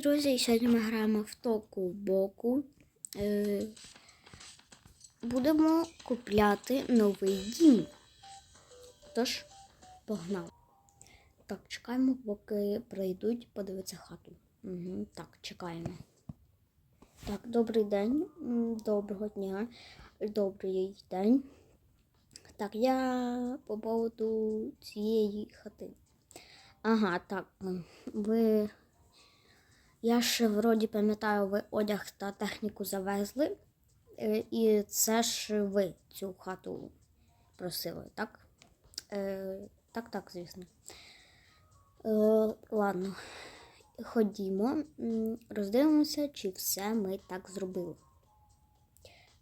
Друзі, сьогодні ми граємо в току боку. Е, будемо купляти новий дім. Тож, погнали. Так, чекаємо, поки прийдуть подивитися хату. Угу, так, чекаємо. Так, добрий день. Доброго дня. Добрий день. Так, я по поводу цієї хати. Ага, так. Ви. Я ж вроді пам'ятаю, ви одяг та техніку завезли. Е, І це ж ви цю хату просили, так? Е, так, так, звісно. Е, ладно, ходімо, роздивимося, чи все ми так зробили.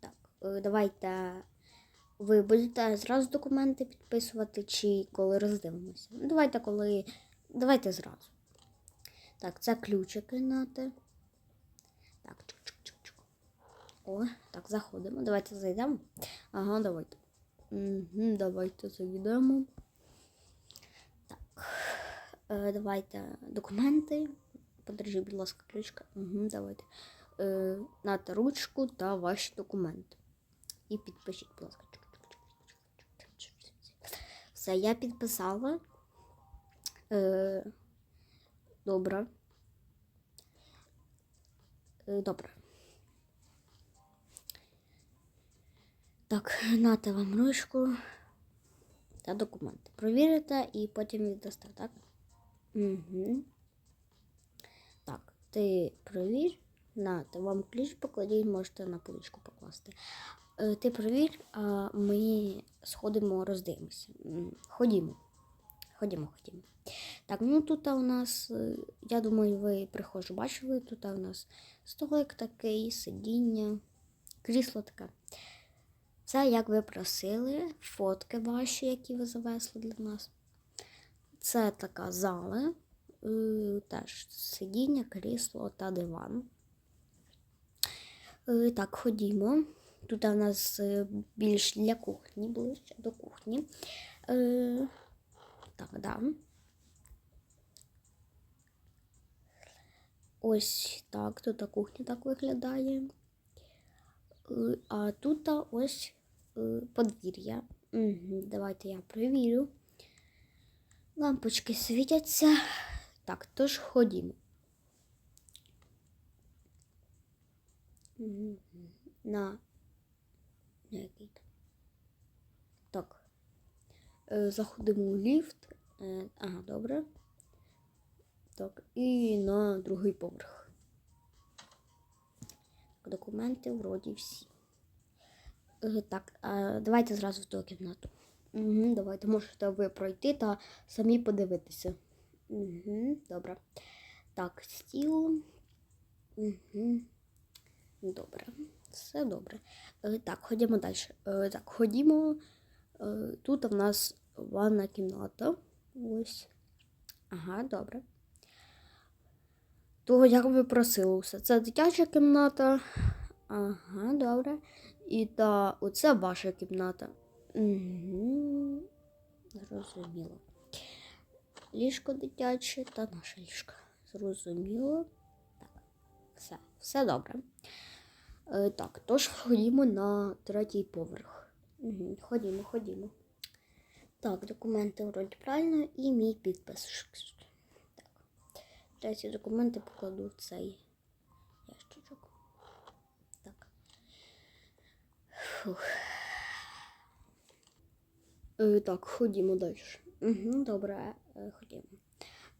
Так, давайте. Ви будете зразу документи підписувати, чи коли роздивимося? Давайте коли. Давайте зразу. Так, це ключики нати. Так, чук-чук-чук-чук. О, так, заходимо. Давайте зайдемо. Ага, давайте. Угу, давайте зайдемо. Так. Е, давайте документи. Подержи, будь ласка, ключка. Угу, давайте. Е, нате ручку та ваші документи. І підпишіть, будь ласка. Все, я підписала. Е, добре. Е, добре. Так, нате вам ручку та документи. Провірите і потім віддасте, так? Угу. Так, ти провір. Нате вам ключ покладіть, можете на поличку покласти. Е, Ти провір, а ми сходимо, роздивимося. Ходімо. Ходімо, ходімо. Так, ну тут у нас, е, я думаю, ви прихожу бачили, тут у нас столик такий, сидіння, крісло таке. Це, як ви просили, фотки ваші, які ви завезли для нас. Це така зала, е, теж сидіння, крісло та диван. Е, Так, ходімо. Тут у нас більш для кухні, ближче до кухні. Так, да. Ось так, тут кухня так виглядає. Е, А тут ось е, подвір'я. Давайте я перевірю. Лампочки світяться. Так, тож ходімо. На який? Так. Е, Заходимо у ліфт. Ага, добре. Так, і на другий поверх. Документи вроді всі. Е, Так, давайте зразу в ту кімнату. Угу, давайте можете ви пройти та самі подивитися. Угу, добре. Так, стіл. Угу. Добре, все добре. Е, Так, ходімо далі. Е, Так, ходімо. Тут в нас ванна кімната. Ось. Ага, добре. То, як ви просили все. Це дитяча кімната. Ага, добре. І та оце ваша кімната. Зрозуміло. Ліжко дитяче та наше ліжко. Зрозуміло. Так, все, все добре. Е, так, тож ходімо на третій поверх. Угу, ходімо, ходімо. Так, документи вроді правильно і мій підпис. Я ці документи покладу в цей ящичок. Так. Фух. Е, так, ходімо далі. Угу, добре, е, ходімо.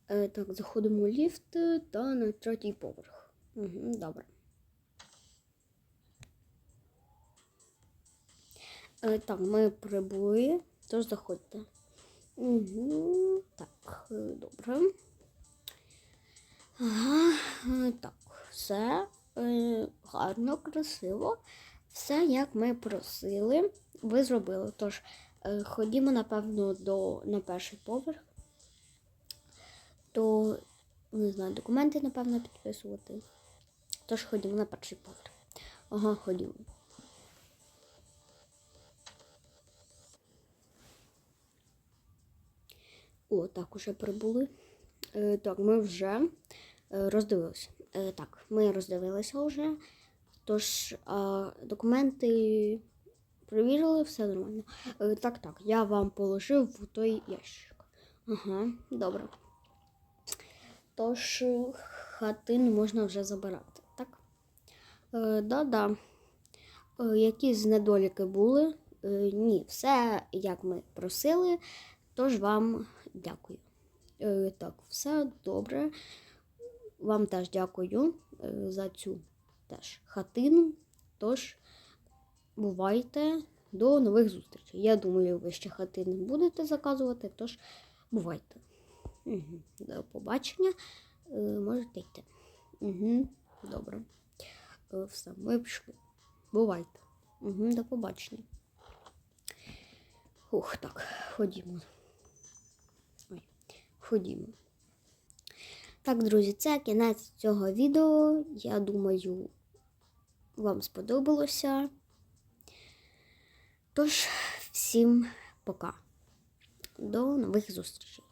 Е, так, заходимо у ліфт та на третій поверх. Угу, добре. Так, ми прибули, тож заходьте. Угу, так, добре. Ага, е, так, все е, гарно, красиво. Все, як ми просили, ви зробили. Тож, е, ходімо, напевно, до, на перший поверх. То, не знаю, документи, напевно, підписувати. Тож ходімо на перший поверх. Ага, ходімо. О, так, уже прибули. Е, так, ми вже е, роздивилися. Е, так, ми роздивилися вже. Тож, документи перевірили, все нормально. Так, так, я вам положив в той ящик. Ага, добре. Тож, хатину можна вже забирати, так? Да-да. Якісь недоліки були? Ні, все як ми просили, тож вам дякую. Е, так, все добре. Вам теж дякую е, за цю теж хатину. Тож, бувайте до нових зустрічей. Я думаю, ви ще хатини будете заказувати, тож бувайте. Угу. До побачення. Е, можете йти. Угу. Добре. Все, ми пішли. Бувайте. Угу, до побачення. Ух, так, ходімо. Ходімо. Так, друзі, це кінець цього відео. Я думаю, вам сподобалося. Тож, всім пока. До нових зустрічей.